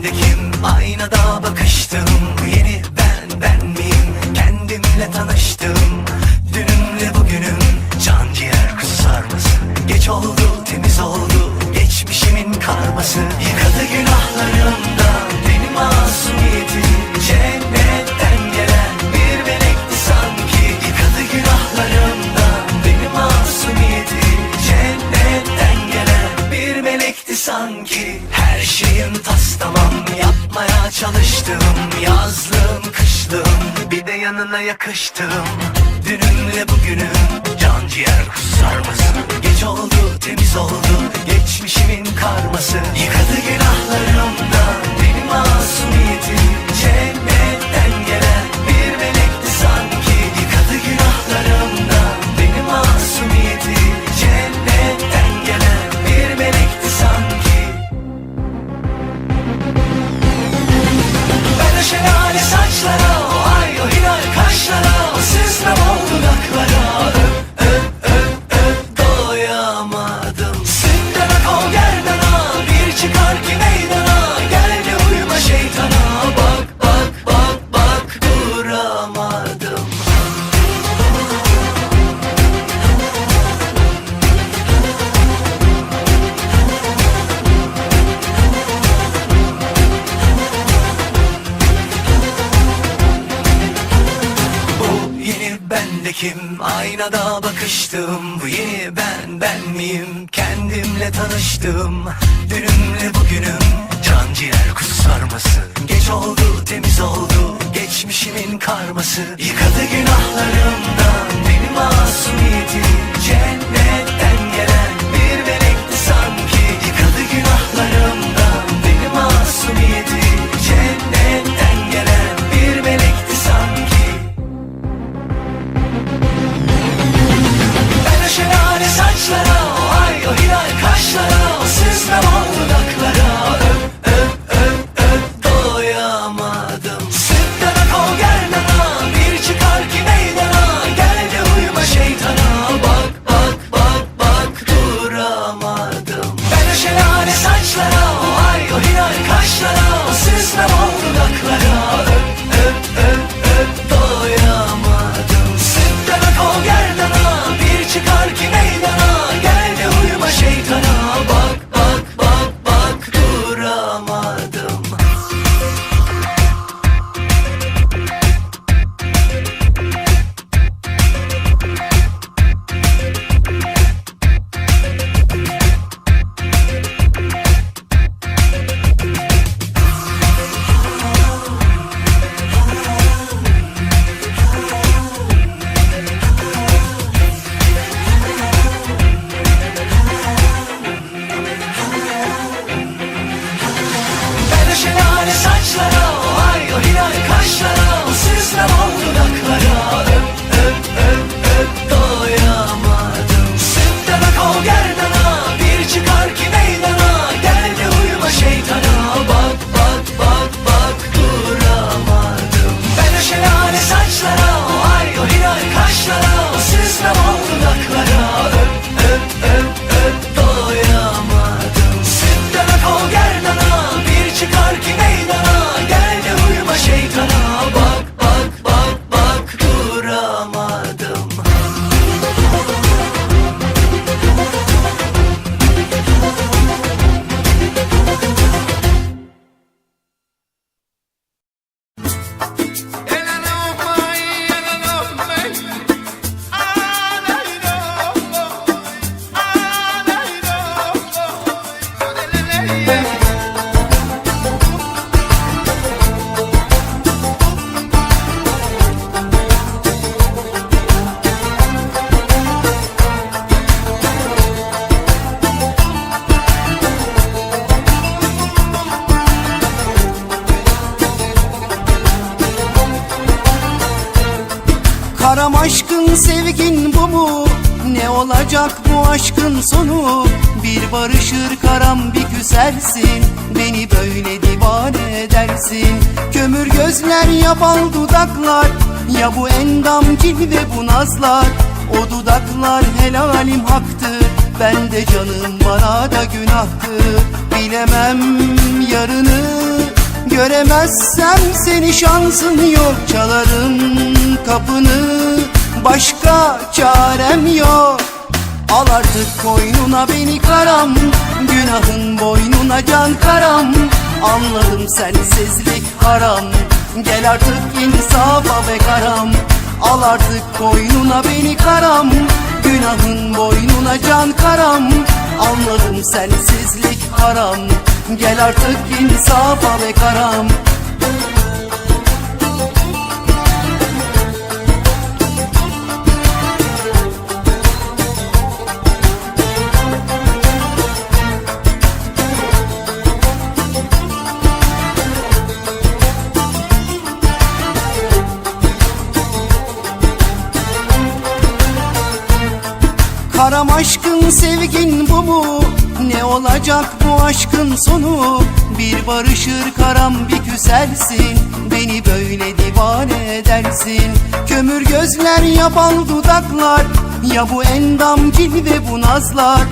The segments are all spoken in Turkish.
Önümde aynada bakıştım yeni alnına yakıştım. Dünümle bugünüm can ciğer kusarmasın Geç oldu temiz oldu geçmişimin karması. Yıkadı günahlarımdan benim masumiyetim. Cennetten gelen Aynada bakıştım. Bu yeni ben ben miyim? Kendimle tanıştım. Dünümle bugünüm. Can ciğer kuzu sarması. Geç oldu temiz oldu. Geçmişimin karması. Yıkadı günahlarımdan Benim masumiyetim Cennetten gelen bir melekti sanki. Yıkadı günahlarımdan Benim masumiyetim Karam aşkın sevgin bu mu? Ne olacak bu aşkın sonu? Bir barışır karam bir küsersin. Beni böyle divane edersin. Kömür gözler ya bal dudaklar. Ya bu endam cilve bu nazlar. O dudaklar helalim haktır. Ben de canım bana da günahtır. Bilemem yarını. Göremezsem seni şansın yok. Çalarım kapını Başka çarem yok. Al artık koynuna beni karam. Günahın boynuna can karam. Anladım sensizlik haram. Gel artık insafa be karam. Al artık koynuna beni karam. Günahın boynuna can karam. Anladım sensizlik haram. Gel artık insafa be karam Karam aşkın sevgin bu mu? Ne olacak bu aşkın sonu? Bir barışır karam bir küsersin Beni böyle divane edersin. Kömür gözler yaban dudaklar. Ya bu endam cilve bu nazlar.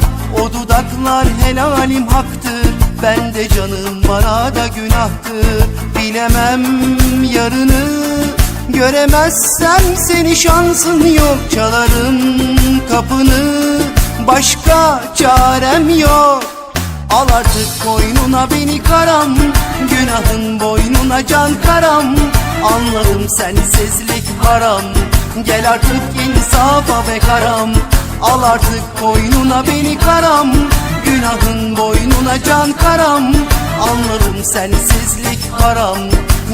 O dudaklar helalim haktır. Ben de canım bana da günahtır. Bilemem yarını Göremezsem seni şansın yok. Çalarım kapını Başka çarem yok. Al artık koynuna beni karam Günahın boynuna can karam. Anladım sensizlik haram Gel artık insafa be karam. Al artık koynuna beni karam Günahın boynuna can karam. Anladım sensizlik haram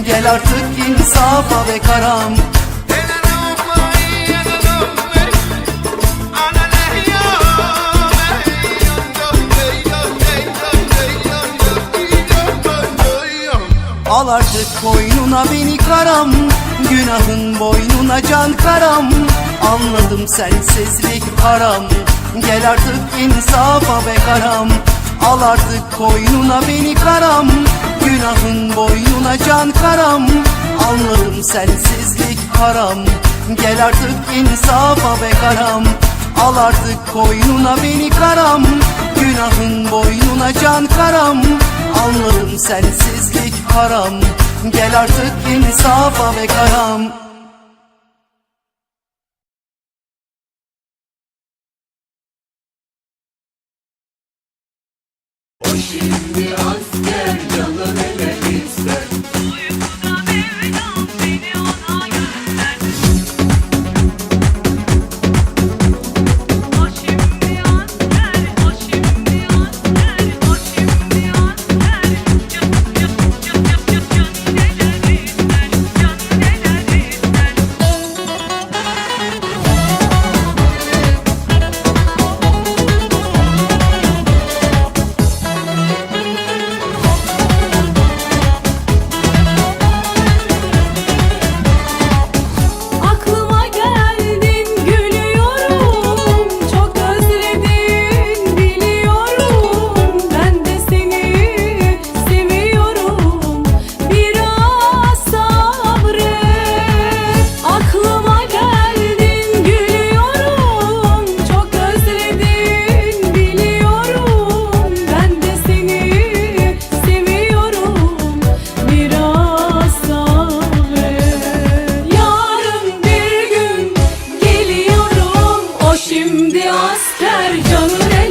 Gel artık insafa be karam. Al artık koynuna beni karam. Günahın boynuna can karam. Anladım sensizlik haram. Gel artık insafa be karam. Al artık koynuna beni karam Günahın boynuna can karam Anladım sensizlik haram. Gel artık insafa be karam Al artık koynuna beni karam. Günahın boynuna can karam Anladım sensizlik haram. Gel artık insafa be karam. Uykuda ister canım.